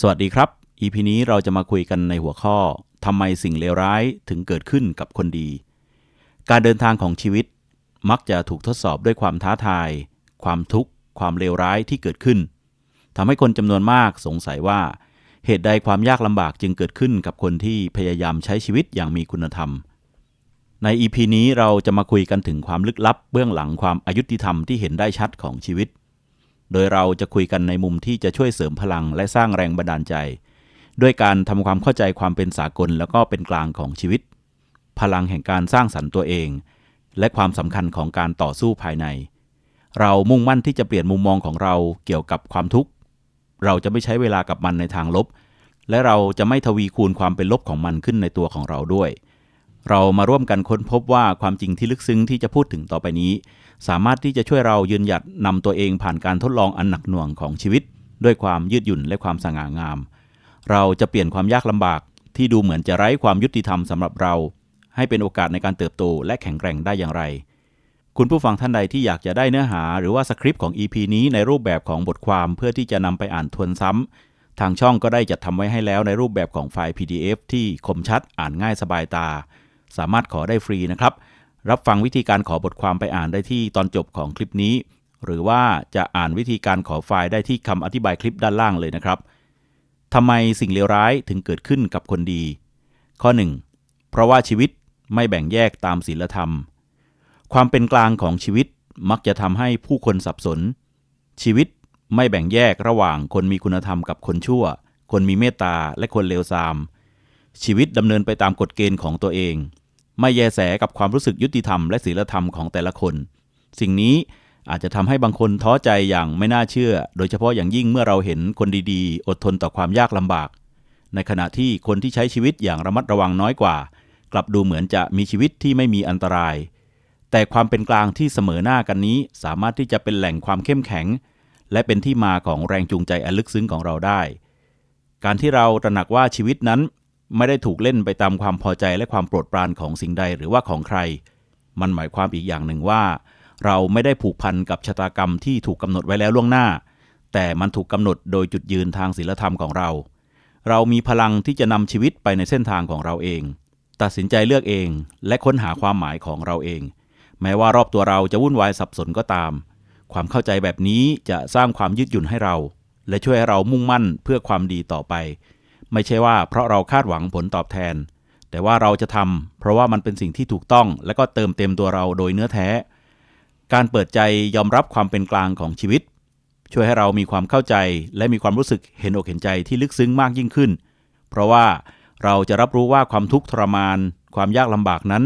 สวัสดีครับ EP นี้เราจะมาคุยกันในหัวข้อทำไมสิ่งเลวร้ายถึงเกิดขึ้นกับคนดี การเดินทางของชีวิต มักจะถูกทดสอบด้วยความท้าทาย ความทุกข์ ความเลวร้ายที่เกิดขึ้นทำให้คนจำนวนมากสงสัยว่า เหตุใดความยากลำบากจึงเกิดขึ้นกับคนที่พยายามใช้ชีวิตอย่างมีคุณธรรม ใน EP นี้เราจะมาคุยกันถึงความลึกลับเบื้องหลังความอายุติธรรมที่เห็นได้ชัดของชีวิต โดยเราจะคุยกันในมุมที่จะช่วยเสริมพลังและสร้างแรงบันดาลใจ ด้วยการทำความเข้าใจความเป็นสากลแล้วก็เป็นกลางของชีวิต พลังแห่งการสร้างสรรค์ตัวเอง และความสำคัญของการต่อสู้ภายใน เรามุ่งมั่นที่จะเปลี่ยนมุมมองของเราเกี่ยวกับความทุกข์ เราจะไม่ใช้เวลากับมันในทางลบ และเราจะไม่ทวีคูณความเป็นลบของมันขึ้นในตัวของเราด้วย เรามาร่วมกันค้นพบว่าความจริงที่ลึกซึ้งที่จะพูดถึงต่อไปนี้ สามารถที่จะช่วยเรายืนหยัดนำตัวเองผ่านการทดลองอันหนักหน่วงของชีวิต ด้วยความยืดหยุ่นและความสง่างาม เราจะเปลี่ยนความยากลำบาก ที่ดูเหมือนจะไร้ความยุติธรรมสำหรับเรา ให้เป็นโอกาสในการเติบโตและแข็งแกร่งได้อย่างไร คุณผู้ฟังท่านใดที่อยากจะได้เนื้อหาหรือว่าสคริปต์ของ EP นี้ในรูปแบบของบทความเพื่อที่จะนำไปอ่านทวนซ้ำทางช่องก็ได้จัดทำไว้ให้แล้วในรูปแบบของไฟล์ PDF ที่คมชัดอ่านง่ายสบายตา สามารถขอได้ฟรีนะครับ รับฟังวิธีการขอบทความไปอ่านได้ที่ตอนจบของคลิปนี้ หรือว่าจะอ่านวิธีการขอไฟล์ได้ที่คำอธิบายคลิปด้านล่างเลยนะครับทำไมสิ่งเลวร้ายถึงเกิดขึ้นกับคนดี ข้อ 1. เพราะว่าชีวิตไม่แบ่งแยกตามศีลธรรม ความเป็นกลางของชีวิตมักจะทำให้ผู้คนสับสน ชีวิตไม่แบ่งแยกระหว่างคนมีคุณธรรมกับคนชั่ว คนมีเมตตาและคนเลวทราม ชีวิตดำเนินไปตามกฎเกณฑ์ของตัวเอง ไม่แยแสกับความรู้สึกยุติธรรมและศีลธรรมของแต่ละคน สิ่งนี้อาจจะทำให้บางคนท้อใจอย่างไม่น่าเชื่อ โดยเฉพาะอย่างยิ่งเมื่อเราเห็นคนดีๆ อดทนต่อความยากลำบาก ในขณะที่คนที่ใช้ชีวิตอย่างระมัดระวังน้อยกว่า กลับดูเหมือนจะมีชีวิตที่ไม่มีอันตราย แต่ความเป็นกลางที่เสมอหน้ากันนี้ สามารถที่จะเป็นแหล่งความเข้มแข็ง และเป็นที่มาของแรงจูงใจอันลึกซึ้งของเราได้ การที่เราตระหนักว่าชีวิตนั้น ไม่ได้ถูกเล่นไปตามความพอใจและความโปรดปรานของสิ่งใดหรือว่าของใคร มันหมายความอีกอย่างหนึ่งว่า เราไม่ได้ผูกพันกับชะตากรรมที่ถูกกำหนดไว้แล้วล่วงหน้า แต่มันถูกกำหนดโดยจุดยืนทางศีลธรรมของเรา เรามีพลังที่จะนำชีวิตไปในเส้นทางของเราเอง ตัดสินใจเลือกเอง และค้นหาความหมายของเราเอง แม้ว่ารอบตัวเราจะวุ่นวายสับสนก็ตาม ความเข้าใจแบบนี้จะสร้างความยืดหยุ่นให้เรา และช่วยให้เรามุ่งมั่นเพื่อความดีต่อไป ไม่ใช่ว่าเพราะเราคาดหวังผลตอบแทน แต่ว่าเราจะทำเพราะว่ามันเป็นสิ่งที่ถูกต้อง และก็เติมเต็มตัวเราโดยเนื้อแท้ การเปิดใจยอมรับความเป็นกลางของชีวิต ช่วยให้เรามีความเข้าใจ และมีความรู้สึกเห็นอกเห็นใจที่ลึกซึ้งมากยิ่งขึ้น เพราะว่าเราจะรับรู้ว่าความทุกข์ทรมาน ความยากลำบากนั้น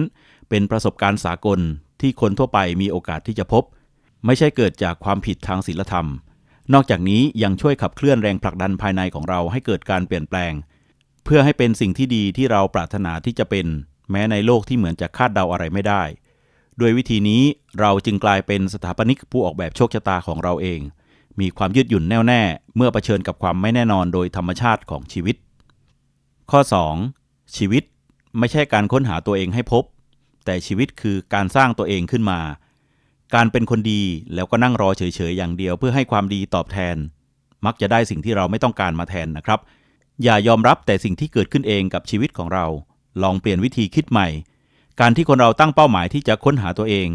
เป็นประสบการณ์สากลที่คนทั่วไปมีโอกาสที่จะพบ ไม่ใช่เกิดจากความผิดทางศีลธรรม นอกจากนี้ยังช่วยขับเคลื่อนแรงผลักดันภายในของเราให้เกิดการเปลี่ยนแปลง เพื่อให้เป็นสิ่งที่ดีที่เราปรารถนาที่จะเป็น แม้ในโลกที่เหมือนจะคาดเดาอะไรไม่ได้ ด้วยวิธีนี้เราจึงกลายเป็นสถาปนิกผู้ออกแบบโชคชะตาของเราเอง มีความยืดหยุ่นแน่วแน่เมื่อเผชิญกับความไม่แน่นอนโดยธรรมชาติของชีวิต ข้อ 2. ชีวิตไม่ใช่การค้นหาตัวเองให้พบ แต่ชีวิตคือการสร้างตัวเองขึ้นมา การเป็นคนดีแล้วก็นั่งรอเฉยๆอย่างเดียว เพื่อให้ความดีตอบแทน มักจะได้สิ่งที่เราไม่ต้องการมาแทนนะครับ อย่ายอมรับแต่สิ่งที่เกิดขึ้นเองกับชีวิตของเรา ลองเปลี่ยนวิธีคิดใหม่ การที่คนเราตั้งเป้าหมายที่จะค้นหาตัวเอง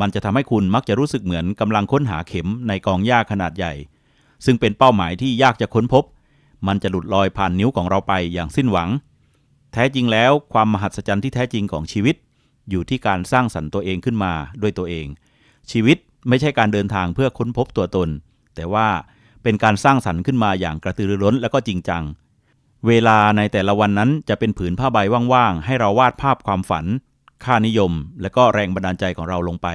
มันจะทำให้คุณมักจะรู้สึกเหมือนกำลังค้นหาเข็มในกองหญ้าขนาดใหญ่ ซึ่งเป็นเป้าหมายที่ยากจะค้นพบ มันจะหลุดลอยผ่านนิ้วของเราไปอย่างสิ้นหวัง แท้จริงแล้วความมหัศจรรย์ที่แท้จริงของชีวิต อยู่ที่การสร้างสรรค์ตัวเองขึ้นมาด้วยตัวเอง ชีวิตไม่ใช่การเดินทางเพื่อค้นพบตัวตน แต่ว่าเป็นการสร้างสรรค์ขึ้นมาอย่างกระตือรือร้นและก็จริงจัง เวลาในแต่ละวันนั้นจะเป็นผืนผ้าใบว่างๆ ให้เราวาดภาพความฝัน ค่านิยม และก็แรงบันดาลใจของเราลงไป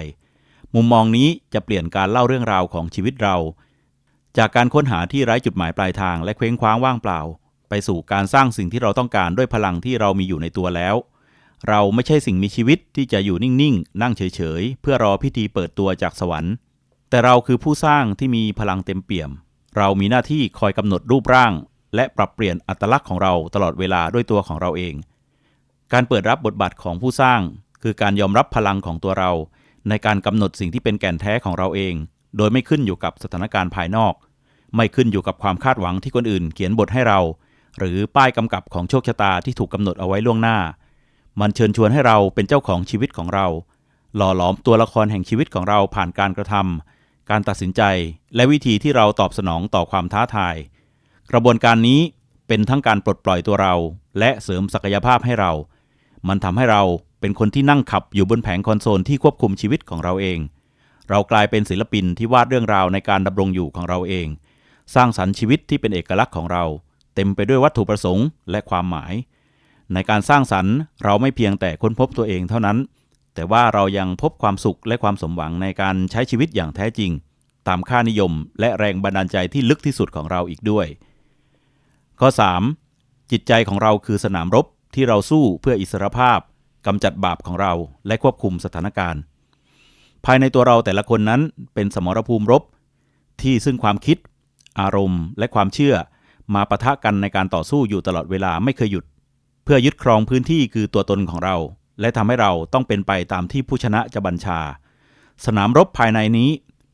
มุมมองนี้จะเปลี่ยนการเล่าเรื่องราวของชีวิตเรา จากการค้นหาที่ไร้จุดหมายปลายทางและเคว้งคว้างว่างเปล่า ไปสู่การสร้างสิ่งที่เราต้องการด้วยพลังที่เรามีอยู่ในตัวแล้ว เราไม่ใช่สิ่งมีชีวิตที่จะอยู่นิ่งๆ นั่งเฉยๆ เพื่อรอพิธีเปิดตัวจากสวรรค์ แต่เราคือผู้สร้างที่มีพลังเต็มเปี่ยม เรามีหน้าที่คอยกำหนดรูปร่าง และปรับเปลี่ยนอัตลักษณ์ของเราตลอดเวลาด้วยตัวของเราเอง การเปิดรับบทบาทของผู้สร้าง คือการยอมรับพลังของตัวเรา ในการกำหนดสิ่งที่เป็นแก่นแท้ของเราเอง โดยไม่ขึ้นอยู่กับสถานการณ์ภายนอก ไม่ขึ้นอยู่กับความคาดหวังที่คนอื่น เขียนบทให้เรา หรือป้ายกำกับของโชคชะตาที่ถูกกำหนดเอาไว้ล่วงหน้า มันเชิญชวนให้เราเป็นเจ้าของชีวิตของเรา หล่อหลอมตัวละครแห่งชีวิตของเราผ่านการกระทำการตัดสินใจ และวิธีที่เราตอบสนองต่อความท้าทาย กระบวนการนี้เป็นทั้งการปลดปล่อยตัวเรา และเสริมศักยภาพให้เรา มันทำให้เราเป็นคนที่นั่งขับอยู่บนแผงคอนโซลที่ควบคุมชีวิตของเราเอง เรากลายเป็นศิลปินที่วาดเรื่องราวในการดำรงอยู่ของเราเอง สร้างสรรค์ชีวิตที่เป็นเอกลักษณ์ของเรา เต็มไปด้วยวัตถุประสงค์และความหมาย ในการสร้างสรรค์เราไม่เพียงแต่ค้นพบตัวเองเท่านั้น แต่ว่าเรายังพบความสุขและความสมหวังในการใช้ชีวิตอย่างแท้จริง ตามค่านิยมและแรงบันดาลใจที่ลึกที่สุดของเราอีกด้วย ข้อ 3. จิตใจของเราคือสนามรบที่เราสู้เพื่ออิสรภาพกำจัดบาปของเราและควบคุมสถานการณ์ ภายในตัวเราแต่ละคนนั้นเป็นสมรภูมิรบ ที่ซึ่งความคิด อารมณ์ และความเชื่อ มาปะทะกันในการต่อสู้อยู่ตลอดเวลาไม่เคยหยุด เพื่อยึดครองพื้นที่คือตัวตนของเรา และทำให้เราต้องเป็นไปตามที่ผู้ชนะจะบัญชา สนามรบภายในนี้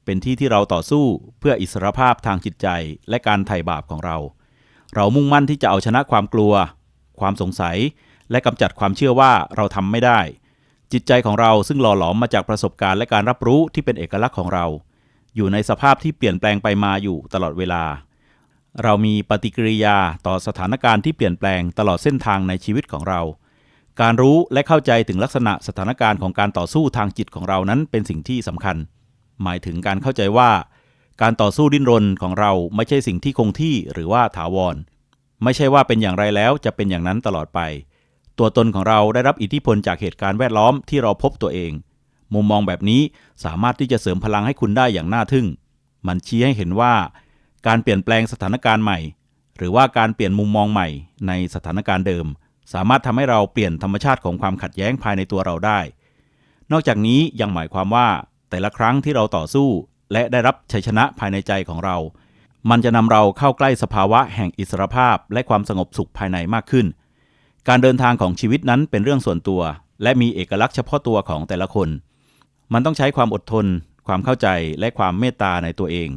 เป็นที่ที่เราต่อสู้เพื่ออิสรภาพทางจิตใจและการไถ่บาปของเรา เรามุ่งมั่นที่จะเอาชนะความกลัว ความสงสัย และกำจัดความเชื่อว่าเราทำไม่ได้ จิตใจของเราซึ่งหล่อหลอมมาจากประสบการณ์และการรับรู้ที่เป็นเอกลักษณ์ของเรา อยู่ในสภาพที่เปลี่ยนแปลงไปมาอยู่ตลอดเวลา เรามีปฏิกิริยาต่อสถานการณ์ที่เปลี่ยนแปลงตลอดเส้นทางในชีวิตของเรา การรู้และเข้าใจถึงลักษณะสถานการณ์ของการต่อสู้ทางจิตของเรานั้นเป็นสิ่งที่สำคัญ หมายถึงการเข้าใจว่า การต่อสู้ดิ้นรนของเราไม่ใช่สิ่งที่คงที่หรือว่าถาวร ไม่ใช่ว่าเป็นอย่างไรแล้วจะเป็นอย่างนั้นตลอดไป ตัวตนของเราได้รับอิทธิพลจากเหตุการณ์แวดล้อมที่เราพบตัวเอง มุมมองแบบนี้สามารถที่จะเสริมพลังให้คุณได้อย่างน่าทึ่ง มันชี้ให้เห็นว่า การเปลี่ยนแปลงสถานการณ์ใหม่ หรือว่าการเปลี่ยนมุมมองใหม่ในสถานการณ์เดิม สามารถทำให้เราเปลี่ยนธรรมชาติของความขัดแย้งภายในตัวเราได้ นอกจากนี้ยังหมายความว่าแต่ละครั้งที่เราต่อสู้ และได้รับชัยชนะภายในใจของเรา มันจะนำเราเข้าใกล้สภาวะแห่งอิสรภาพ และความสงบสุขภายในมากขึ้น การเดินทางของชีวิตนั้นเป็นเรื่องส่วนตัว และมีเอกลักษณ์เฉพาะตัวของแต่ละคน มันต้องใช้ความอดทน ความเข้าใจและความเมตตาในตัวเอง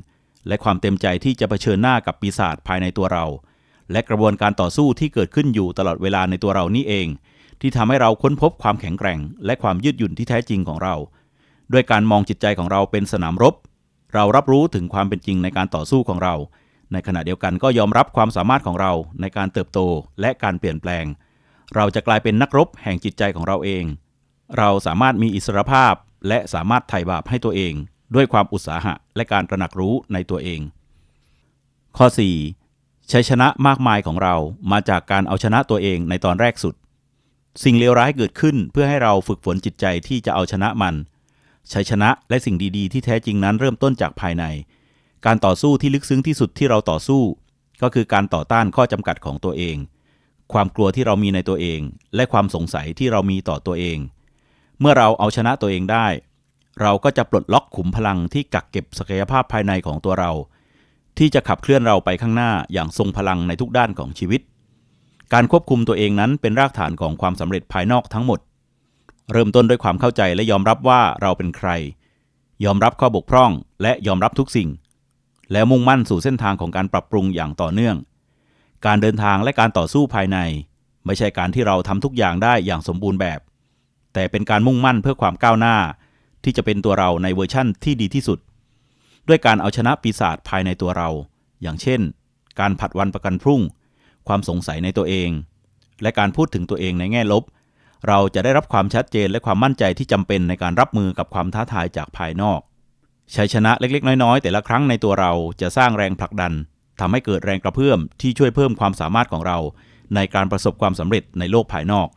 และความเต็มใจที่จะเผชิญหน้ากับปีศาจภายในตัวเรา และกระบวนการต่อสู้ที่เกิดขึ้นอยู่ตลอดเวลาในตัวเรานี่เอง ที่ทำให้เราค้นพบความแข็งแกร่ง และความยืดหยุ่นที่แท้จริงของเรา ด้วยการมองจิตใจของเราเป็นสนามรบ เรารับรู้ถึงความเป็นจริงในการต่อสู้ของเรา ในขณะเดียวกันก็ยอมรับความสามารถของเราในการเติบโตและการเปลี่ยนแปลง เราจะกลายเป็นนักรบแห่งจิตใจของเราเอง เราสามารถมีอิสรภาพและสามารถไถ่บาปให้ตัวเอง ด้วยความอุตสาหะและการตระหนักรู้ในตัวเอง ข้อ 4. ชัยชนะมากมายของเรามาจากการเอาชนะตัวเองในตอนแรกสุด สิ่งเลวร้ายเกิดขึ้นเพื่อให้เราฝึกฝนจิตใจที่จะเอาชนะมันชัยชนะและสิ่งดีๆ ที่แท้จริงนั้นเริ่มต้นจากภายใน การต่อสู้ที่ลึกซึ้งที่สุดที่เราต่อสู้ ก็คือการต่อต้านข้อจำกัดของตัวเอง ความกลัวที่เรามีในตัวเอง และความสงสัยที่เรามีต่อตัวเอง เมื่อเราเอาชนะตัวเองได้ เราก็จะปลดล็อกขุมพลังที่กักเก็บศักยภาพภายในของตัวเรา ที่จะขับเคลื่อนเราไปข้างหน้าอย่างทรงพลังในทุกด้านของชีวิต การควบคุมตัวเองนั้นเป็นรากฐานของความสำเร็จภายนอกทั้งหมด เริ่มต้นด้วยความเข้าใจและยอมรับว่าเราเป็นใคร ยอมรับข้อบกพร่องและยอมรับทุกสิ่ง แล้วมุ่งมั่นสู่เส้นทางของการปรับปรุงอย่างต่อเนื่อง การเดินทางและการต่อสู้ภายใน ไม่ใช่การที่เราทำทุกอย่างได้อย่างสมบูรณ์แบบ แต่เป็นการมุ่งมั่นเพื่อความก้าวหน้า ที่จะเป็นตัวเราในเวอร์ชั่นที่ดีที่สุด ด้วยการเอาชนะปีศาจภายในตัวเรา อย่างเช่น การผัดวันประกันพรุ่ง ความสงสัยในตัวเอง และการพูดถึงตัวเองในแง่ลบ เราจะได้รับความชัดเจนและความมั่นใจที่จำเป็นในการรับมือกับความท้าทายจากภายนอกชัยชนะเล็กๆ น้อยๆ แต่ละครั้งในตัวเราจะสร้างแรงผลักดันทำให้เกิดแรงกระเพื่อมที่ช่วยเพิ่มความสามารถของเรา ในการประสบความสำเร็จในโลกภายนอก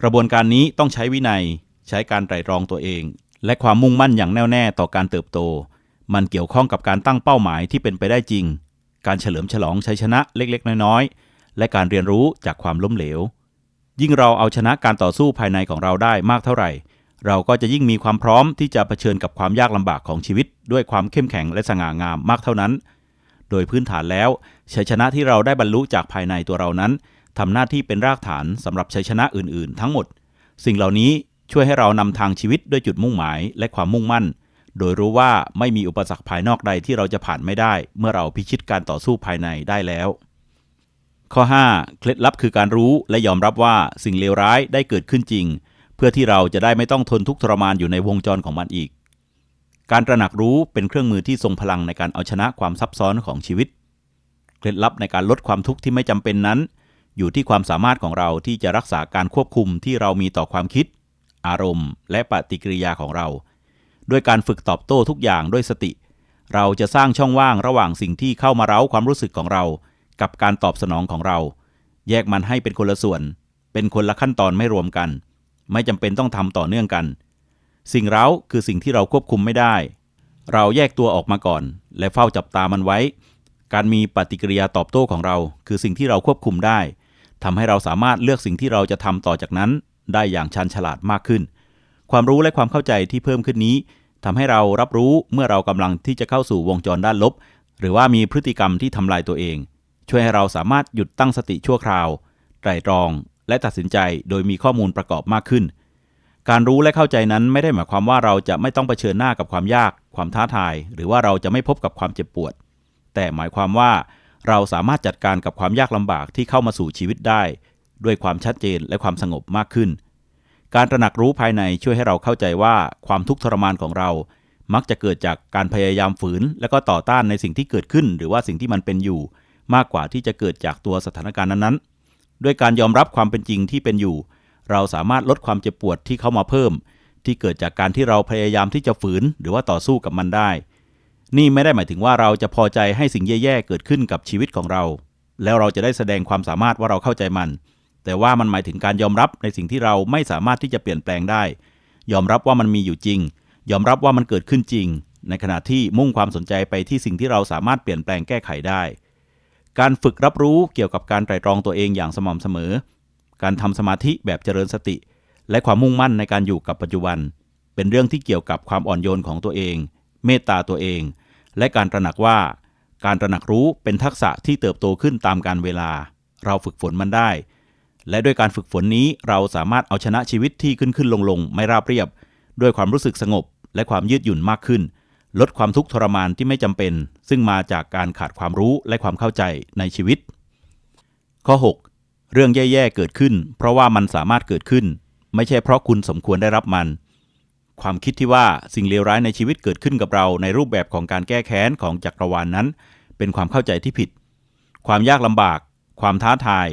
กระบวนการนี้ต้องใช้วินัย ใช้การไตร่ตรองตัวเอง และความมุ่งมั่นอย่างแน่วแน่ต่อการเติบโต มันเกี่ยวข้องกับการตั้งเป้าหมายที่เป็นไปได้จริง การเฉลิมฉลองชัยชนะเล็กๆ น้อยๆ และการเรียนรู้จากความล้มเหลว ยิ่งเราเอาชนะการต่อสู้ภายในของเราได้มากเท่าไหร่ เราก็จะยิ่งมีความพร้อมที่จะเผชิญกับความยากลำบากของชีวิต ด้วยความเข้มแข็งและสง่างามมากเท่านั้น โดยพื้นฐานแล้วชัยชนะที่เราได้บรรลุจากภายในตัวเรานั้นทำหน้าที่เป็นรากฐานสำหรับชัยชนะอื่น ๆ ทั้งหมด สิ่งเหล่านี้ ช่วยให้เรานำทางชีวิตด้วยจุดมุ่งหมายและความมุ่งมั่น โดยรู้ว่าไม่มีอุปสรรคภายนอกใดที่เราจะผ่านไม่ได้ เมื่อเราพิชิตการต่อสู้ภายในได้แล้ว ข้อ 5 เคล็ดลับคือการรู้และยอมรับว่าสิ่งเลวร้ายได้เกิดขึ้นจริง เพื่อที่เราจะได้ไม่ต้องทนทุกข์ทรมานอยู่ในวงจรของมันอีก การตระหนักรู้เป็นเครื่องมือที่ทรงพลังในการเอาชนะความซับซ้อนของชีวิต เคล็ดลับในการลดความทุกข์ที่ไม่จำเป็นนั้น อยู่ที่ความสามารถของเราที่จะรักษาการควบคุมที่เรามีต่อความคิด อารมณ์ และปฏิกิริยาของเรา ด้วยการฝึกตอบโต้ทุกอย่างด้วยสติ เราจะสร้างช่องว่างระหว่างสิ่งที่เข้ามาเร้าความรู้สึกของเรา กับการตอบสนองของเรา แยกมันให้เป็นคนละส่วน เป็นคนละขั้นตอนไม่รวมกัน ไม่จำเป็นต้องทำต่อเนื่องกัน สิ่งเร้าคือสิ่งที่เราควบคุมไม่ได้ เราแยกตัวออกมาก่อน และเฝ้าจับตามันไว้ การมีปฏิกิริยาตอบโต้ของเรา คือสิ่งที่เราควบคุมได้ทำให้เราสามารถเลือกสิ่งที่เราจะทำต่อจากนั้น ได้อย่างชันฉลาดมากขึ้น ความรู้และความเข้าใจที่เพิ่มขึ้นนี้ทำให้เรารับรู้เมื่อเรากำลังที่จะเข้าสู่วงจรด้านลบ หรือว่ามีพฤติกรรมที่ทำลายตัวเอง ช่วยให้เราสามารถหยุดตั้งสติชั่วคราวไตรตรอง และตัดสินใจโดยมีข้อมูลประกอบมากขึ้น การรู้และเข้าใจนั้นไม่ได้หมายความว่าเราจะไม่ต้องเผชิญหน้ากับความยาก ความท้าทาย หรือว่าเราจะไม่พบกับความเจ็บปวด แต่หมายความว่าเราสามารถจัดการกับความยากลำบากที่เข้ามาสู่ชีวิตได้ ด้วยความชัดเจนและความสงบมากขึ้น การตระหนักรู้ภายในช่วยให้เราเข้าใจว่าความทุกข์ทรมานของเรา มักจะเกิดจากการพยายามฝืน และก็ต่อต้านในสิ่งที่เกิดขึ้น หรือว่าสิ่งที่มันเป็นอยู่ มากกว่าที่จะเกิดจากตัวสถานการณ์นั้นๆ ด้วยการยอมรับความเป็นจริงที่เป็นอยู่ เราสามารถลดความเจ็บปวดที่เข้ามาเพิ่ม ที่เกิดจากการที่เราพยายามที่จะฝืน หรือว่าต่อสู้กับมันได้ นี่ไม่ได้หมายถึงว่าเราจะพอใจให้สิ่งแย่ๆเกิดขึ้นกับชีวิตของเราแล้วเราจะได้แสดงความสามารถว่าเราเข้าใจมัน แต่ว่ามันหมายถึงการยอมรับในสิ่งที่เราไม่สามารถที่จะเปลี่ยนแปลงได้ ยอมรับว่ามันมีอยู่จริง ยอมรับว่ามันเกิดขึ้นจริง ในขณะที่มุ่งความสนใจไปที่สิ่งที่เราสามารถเปลี่ยนแปลงแก้ไขได้ การฝึกรับรู้เกี่ยวกับการไตร่ตรองตัวเองอย่างสม่ำเสมอ การทำสมาธิแบบเจริญสติ และความมุ่งมั่นในการอยู่กับปัจจุบัน เป็นเรื่องที่เกี่ยวกับความอ่อนโยนของตัวเอง เมตตาตัวเอง และการตระหนักว่า การตระหนักรู้เป็นทักษะที่เติบโตขึ้นตามการเวลา เราฝึกฝนมันได้ และด้วยการฝึกฝนนี้เราสามารถเอาชนะชีวิตที่ขึ้นขึ้นลงลงไม่ราบเรียบ ด้วยความรู้สึกสงบ และความยืดหยุ่นมากขึ้น ลดความทุกข์ทรมานที่ไม่จำเป็น ซึ่งมาจากการขาดความรู้และความเข้าใจในชีวิต ข้อ 6 เรื่องแย่ๆเกิดขึ้น เพราะว่ามันสามารถเกิดขึ้น ไม่ใช่เพราะคุณสมควรได้รับมัน ความคิดที่ว่าสิ่งเลวร้ายในชีวิตเกิดขึ้นกับเราในรูปแบบของการแก้แค้นของจักรวาลนนั้น เป็นความเข้าใจที่ผิด ความยากลำบาก ความท้าทาย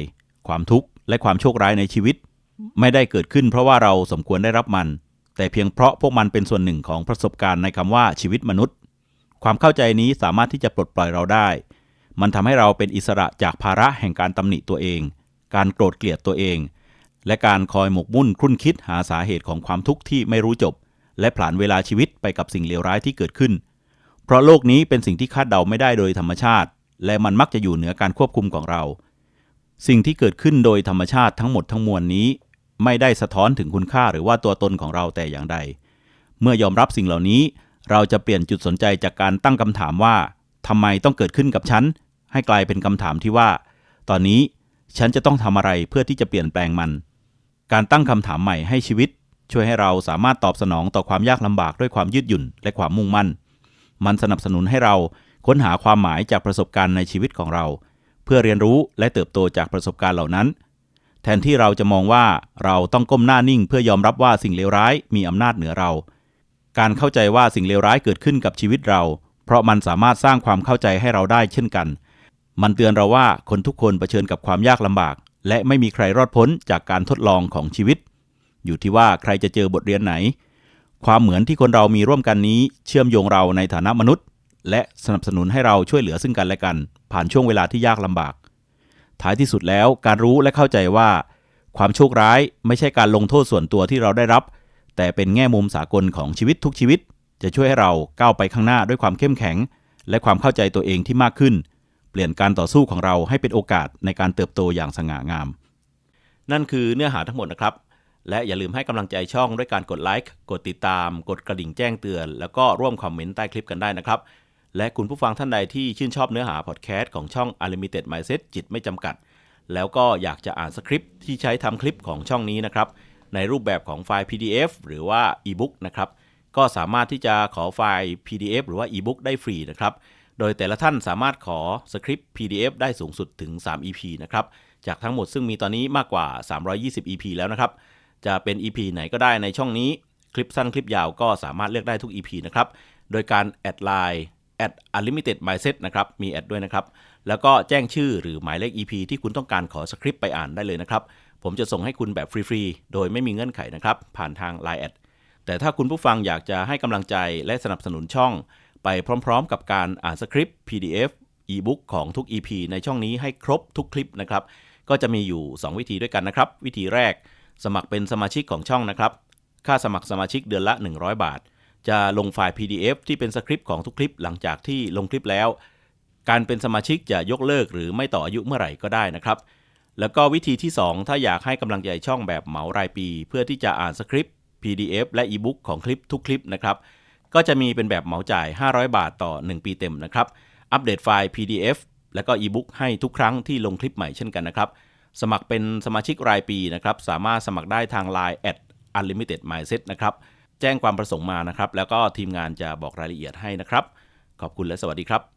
ความทุกข์ และความโชคร้ายในชีวิต ไม่ได้เกิดขึ้นเพราะว่าเราสมควรได้รับมัน แต่เพียงเพราะพวกมันเป็นส่วนหนึ่งของประสบการณ์ในคำว่าชีวิตมนุษย์ ความเข้าใจนี้สามารถที่จะปลดปล่อยเราได้ มันทำให้เราเป็นอิสระจากภาระแห่งการตำหนิตัวเอง การโกรธเกลียดตัวเอง และการคอยหมกมุ่นครุ่นคิดหาสาเหตุของความทุกข์ที่ไม่รู้จบ และผลานเวลาชีวิตไปกับสิ่งเลวร้ายที่เกิดขึ้น เพราะโลกนี้เป็นสิ่งที่คาดเดาไม่ได้โดยธรรมชาติ และมันมักจะอยู่เหนือการควบคุมของเรา สิ่งที่เกิดขึ้นโดยธรรมชาติทั้งหมดทั้งมวลนี้ ไม่ได้สะท้อนถึงคุณค่าหรือว่าตัวตนของเราแต่อย่างใด เมื่อยอมรับสิ่งเหล่านี้ เราจะเปลี่ยนจุดสนใจจากการตั้งคำถามว่าทำไมต้องเกิดขึ้นกับฉัน ให้กลายเป็นคำถามที่ว่า ตอนนี้ฉันจะต้องทำอะไรเพื่อที่จะเปลี่ยนแปลงมัน การตั้งคำถามใหม่ให้ชีวิต ช่วยให้เราสามารถตอบสนองต่อความยากลำบากด้วยความยืดหยุ่นและความมุ่งมั่น มันสนับสนุนให้เราค้นหาความหมายจากประสบการณ์ในชีวิตของเรา เพื่อเรียนรู้และเติบโตจากประสบการณ์เหล่านั้น แทนที่เราจะมองว่าเราต้องก้มหน้านิ่ง เพื่อยอมรับว่าสิ่งเลวร้ายมีอำนาจเหนือเรา การเข้าใจว่าสิ่งเลวร้ายเกิดขึ้นกับชีวิตเรา เพราะมันสามารถสร้างความเข้าใจให้เราได้เช่นกัน มันเตือนเราว่าคนทุกคนเผชิญกับความยากลำบาก และไม่มีใครรอดพ้นจากการทดลองของชีวิต อยู่ที่ว่าใครจะเจอบทเรียนไหน ความเหมือนที่คนเรามีร่วมกันนี้ เชื่อมโยงเราในฐานะมนุษย์ และสนับสนุนให้เราช่วยเหลือซึ่งกันและกัน ผ่านช่วงเวลาที่ยากลำบาก ท้ายที่สุดแล้วการรู้และเข้าใจว่า ความโชคร้ายไม่ใช่การลงโทษส่วนตัวที่เราได้รับ แต่เป็นแง่มุมสากลของชีวิตทุกชีวิต จะช่วยให้เราก้าวไปข้างหน้าด้วยความเข้มแข็ง และความเข้าใจตัวเองที่มากขึ้น เปลี่ยนการต่อสู้ของเราให้เป็นโอกาสในการเติบโตอย่างสง่างาม นั่นคือเนื้อหาทั้งหมดนะครับและอย่าลืมให้กำลังใจช่องด้วยการกดไลค์ กดติดตาม กดกระดิ่งแจ้งเตือน แล้วก็ร่วมคอมเมนต์ใต้คลิปกันได้นะครับ และคุณผู้ฟังท่านใดที่ชื่นชอบเนื้อหาพอดแคสต์ของช่อง Unlimited Mindset จิตไม่จำกัด แล้วก็อยากจะอ่านสคริปต์ที่ใช้ทำคลิปของช่องนี้นะครับ ในรูปแบบของไฟล์ PDF หรือว่า e-book นะครับ ก็สามารถที่จะขอไฟล์ PDF หรือว่า e-book ได้ฟรีนะครับ โดยแต่ละท่านสามารถขอสคริปต์ PDF ได้สูงสุดถึง 3 EP นะครับ จากทั้งหมดซึ่งมีตอนนี้มากกว่า 320 EP แล้วนะครับ จะเป็น EP ไหนก็ได้ในช่องนี้ คลิปสั้นคลิปยาวก็สามารถเลือกได้ทุก EP นะครับ โดยการแอดไลน์ แอด unlimited mindset นะครับมีแอดด้วยนะครับ แล้วก็แจ้งชื่อหรือหมายเลข EP ที่คุณต้องการขอสคริปต์ไปอ่านได้เลยนะครับ ผมจะส่งให้คุณแบบฟรีๆ โดยไม่มีเงื่อนไขนะครับ ผ่านทาง Line แอดแต่ถ้าคุณผู้ฟังอยากจะให้กำลังใจและสนับสนุนช่อง ไปพร้อมๆ กับการอ่านสคริปต์ PDF e-book ของทุก EP ในช่องนี้ให้ครบทุกคลิปนะครับ ก็จะมีอยู่ 2 วิธีด้วยกันนะครับ วิธีแรก สมัครเป็นสมาชิกของช่องนะครับ ค่าสมัครสมาชิกเดือนละ 100 บาท จะลงไฟล์ PDF ที่เป็นสคริปต์ของทุกคลิปหลังจากที่ลงคลิปแล้ว การเป็นสมาชิกจะยกเลิกหรือไม่ต่ออายุเมื่อไหร่ก็ได้นะครับแล้วก็วิธีที่ 2 ถ้าอยากให้กำลังใจช่องแบบเหมารายปี เพื่อที่จะอ่านสคริปต์ PDF และ e-book ของคลิปทุกคลิปนะครับก็จะมีเป็นแบบเหมาจ่าย 500 บาทต่อ 1 ปีเต็มนะครับอัปเดตไฟล์ PDF แล้วก็ e-book ให้ทุกครั้งที่ลงคลิปใหม่เช่นกันนะครับสมัครเป็นสมาชิกรายปีนะครับสามารถสมัครได้ทาง Line at unlimited mindset นะครับ แจ้งความประสงค์มานะครับ แล้วก็ทีมงานจะบอกรายละเอียดให้นะครับ ขอบคุณและสวัสดีครับ